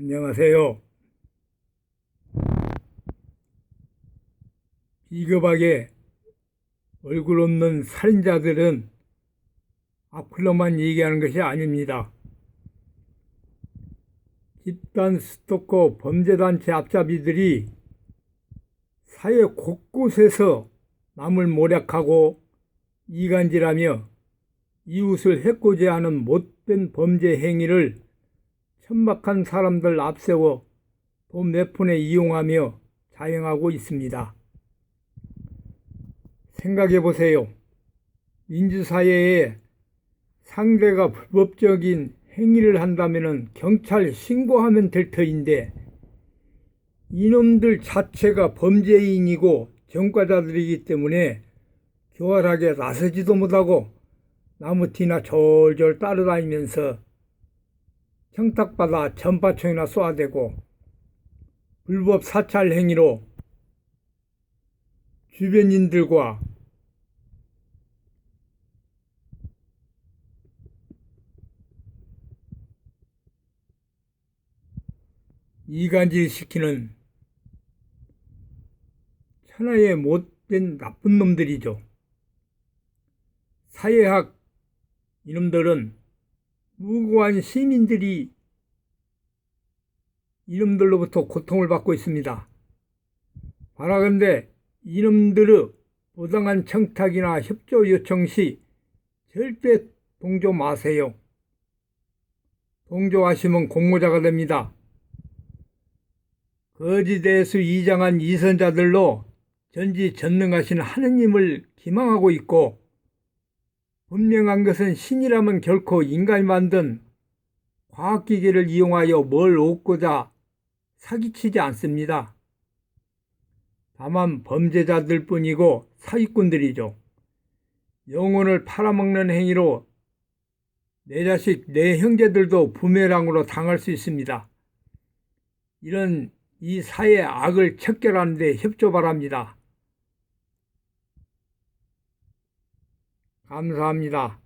안녕하세요. 비겁하게 얼굴 없는 살인자들은 악플로만 얘기하는 것이 아닙니다. 집단 스토커 범죄단체 앞잡이들이 사회 곳곳에서 남을 모략하고 이간질하며 이웃을 해코지하는 못된 범죄 행위를 천박한 사람들 앞세워 돈몇 푼에 이용하며 자행하고 있습니다. 생각해 보세요. 민주사회에 상대가 불법적인 행위를 한다면 경찰 신고하면 될 터인데 이놈들 자체가 범죄인이고 전과자들이기 때문에 교활하게 나서지도 못하고 나무 뒤나 졸졸 따라다니면서 청탁받아 전파총이나 쏘아대고 불법 사찰 행위로 주변인들과 이간질 시키는 천하의 못된 나쁜 놈들이죠. 사회학 이놈들은 무고한 시민들이 이놈들로부터 고통을 받고 있습니다. 바라건대 이놈들의 부당한 청탁이나 협조 요청 시 절대 동조 마세요. 동조하시면 공모자가 됩니다. 거지대수 이장한 이선자들로 전지 전능하신 하느님을 기망하고 있고 분명한 것은 신이라면 결코 인간이 만든 과학기계를 이용하여 뭘 얻고자 사기치지 않습니다. 다만 범죄자들 뿐이고 사기꾼들이죠. 영혼을 팔아먹는 행위로 내 자식, 내 형제들도 부메랑으로 당할 수 있습니다. 이런 이 사회 악을 척결하는 데 협조 바랍니다. 감사합니다.